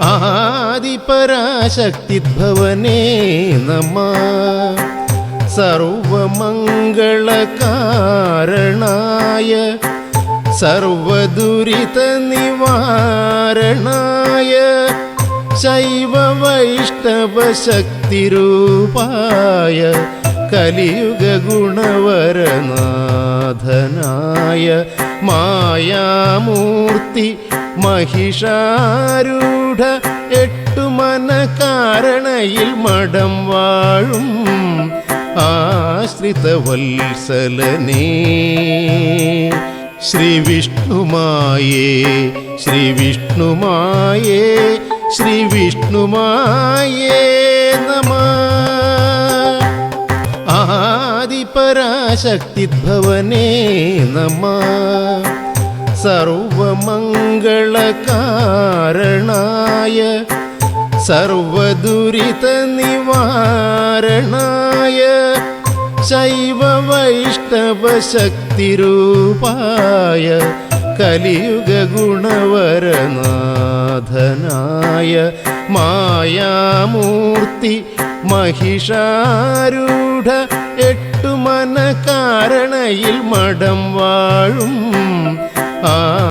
ആദിപരാശക്തിഭവനേ നമ. സർവമംഗളകാരണായ സർവദുരിത നിവാരണായ ശൈവ മായാമൂർത്തി ശക്തിരൂപായ കലിയുഗ എട്ടു മായാമൂർത്തി കാരണയിൽ മടം വാഴും ആശ്രിതവത്സലനേ ശ്രീ വിഷ്ണുമായേ ശ്രീ വിഷ്ണുമായേ നമ. ആദിപരാശക്തിഭവനേ നമ. സർവമംഗളകാരണായ സർവദുരിത നിവാരണായ ശൈവ വൈഷ്ണവ കലിയുഗ ഗുണവരനാഥനായ മായാമൂർത്തി മഹിഷാരൂഢ എട്ടുമന കാരണയിൽ മടം വാഴും. ആ